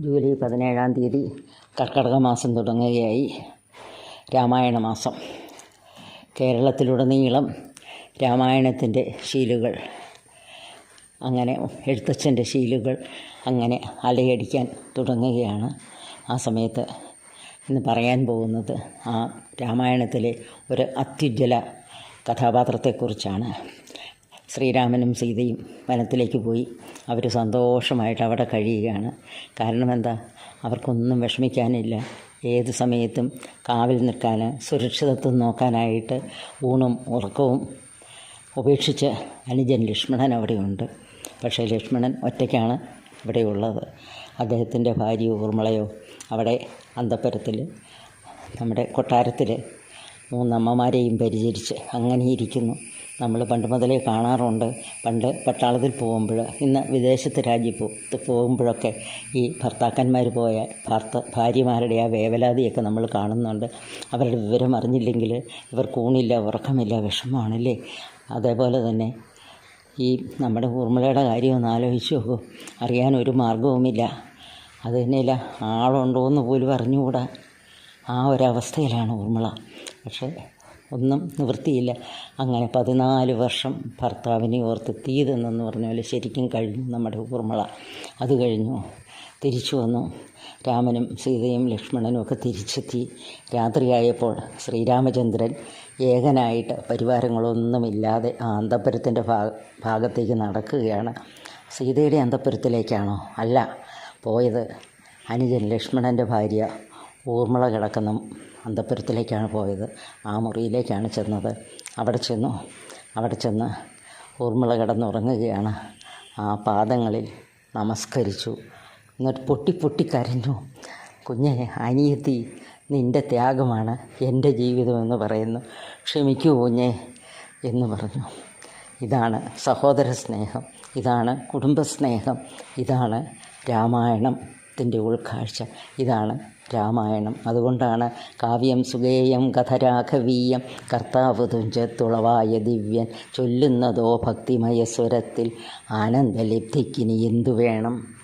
July പതിനേഴാം തീയതി കർക്കടക മാസം തുടങ്ങുകയായി. രാമായണ മാസം കേരളത്തിലുടനീളം രാമായണത്തിന്റെ ശീലുകൾ അങ്ങനെ എഴുത്തച്ഛന്റെ ശീലുകൾ അങ്ങനെ അലയടിക്കാൻ തുടങ്ങുകയാണ് ആ സമയത്ത് ഇന്ന് പറയാൻ പോകുന്നത്. ആ രാമായണത്തിലെ ഒരു അത്യുജ്വല കഥാപാത്രത്തെക്കുറിച്ചാണ്. ശ്രീരാമനും സീതയും വനത്തിലേക്ക് പോയി. അവർ സന്തോഷമായിട്ട് അവിടെ കഴിയുകയാണ്. കാരണം എന്താ? അവർക്കൊന്നും വിഷമിക്കാനില്ല. ഏത് സമയത്തും കാവിൽ നിൽക്കാൻ സുരക്ഷിതത്വം നോക്കാനായിട്ട് ഊണും ഉറക്കവും ഉപേക്ഷിച്ച് അനുജൻ ലക്ഷ്മണൻ അവിടെയുണ്ട്. പക്ഷേ ലക്ഷ്മണൻ ഒറ്റയ്ക്കാണ് ഇവിടെയുള്ളത്. അദ്ദേഹത്തിന്റെ ഭാര്യ ഊർമിളയോ അവിടെ അന്തപ്പുരത്തിൽ നമ്മുടെ കൊട്ടാരത്തിൽ മൂന്നമ്മമാരെയും പരിചരിച്ച് അങ്ങനെ ഇരിക്കുന്നു നമ്മൾ പണ്ട് മുതലേ കാണാറുണ്ട്. പണ്ട് പട്ടാളത്തിൽ പോകുമ്പോൾ ഇന്ന് വിദേശത്ത് രാജ്യത്ത് പോകുമ്പോഴൊക്കെ ഈ ഭർത്താക്കന്മാർ പോയ ഭർത്ത ഭാര്യമാരുടെ ആ വേവലാതിയൊക്കെ നമ്മൾ കാണുന്നുണ്ട്. അവരുടെ വിവരം അറിഞ്ഞില്ലെങ്കിൽ ഇവർക്ക് ഊണില്ല ഉറക്കമില്ല വിഷമമാണല്ലേ? അതേപോലെ തന്നെ ഈ നമ്മുടെ ഊർമിളയുടെ കാര്യം ആലോചിച്ച് നോക്കൂ. അറിയാൻ ഒരു മാർഗവുമില്ല അത് തന്നെയില്ല ആളുണ്ടോ എന്ന് പോലും അറിഞ്ഞുകൂടാ. ആ ഒരവസ്ഥയിലാണ് ഊർമിള. പക്ഷേ ഒന്നും നിവൃത്തിയില്ല. അങ്ങനെ പതിനാല് വർഷം ഭർത്താവിനെ ഓർത്ത് തീ തിന്നെന്ന് പറഞ്ഞ പോലെ ശരിക്കും കഴിഞ്ഞു നമ്മുടെ ഊർമിള. അത് കഴിഞ്ഞു. തിരിച്ചു വന്നു. രാമനും സീതയും ലക്ഷ്മണനും ഒക്കെ തിരിച്ചെത്തി. രാത്രിയായപ്പോൾ ശ്രീരാമചന്ദ്രൻ ഏകനായിട്ട് പരിവാരങ്ങളൊന്നുമില്ലാതെ ആ അന്തപ്പുരത്തിന്റെ ഭാഗ ഭാഗത്തേക്ക് നടക്കുകയാണ്. സീതയുടെ അന്തപ്പുരത്തിലേക്കാണോ അല്ല. പോയത് അനുജൻ ലക്ഷ്മണന്റെ ഭാര്യ. ഊർമിള കിടക്കുന്ന അന്തപ്പുരത്തിലേക്കാണ് പോയത്. ആ മുറിയിലേക്കാണ് ചെന്നത്. അവിടെ ചെന്നു. അവിടെ ചെന്ന് ഊർമിള കിടന്നുറങ്ങുകയാണ്. ആ പാദങ്ങളിൽ നമസ്കരിച്ചു. എന്നിട്ട് പൊട്ടി പൊട്ടി കരഞ്ഞു. കുഞ്ഞെ അനിയത്തി നിന്റെ ത്യാഗമാണ് എന്റെ ജീവിതമെന്ന് പറയുന്നു. ക്ഷമിക്കൂ കുഞ്ഞെ എന്ന് പറഞ്ഞു. ഇതാണ് സഹോദര സ്നേഹം ഇതാണ് കുടുംബസ്നേഹം. ഇതാണ് രാമായണത്തിന്റെ ഉൾക്കാഴ്ച. ഇതാണ് രാമായണം. അതുകൊണ്ടാണ് കാവ്യം സുഗേയം കഥരാഘവീയം കർത്താവ് തുഞ്ചത്തുളവായ ദിവ്യൻ ചൊല്ലുന്നതോ ഭക്തിമയ സ്വരത്തിൽ ആനന്ദലബ്ധിക്കിനി എന്തു വേണം?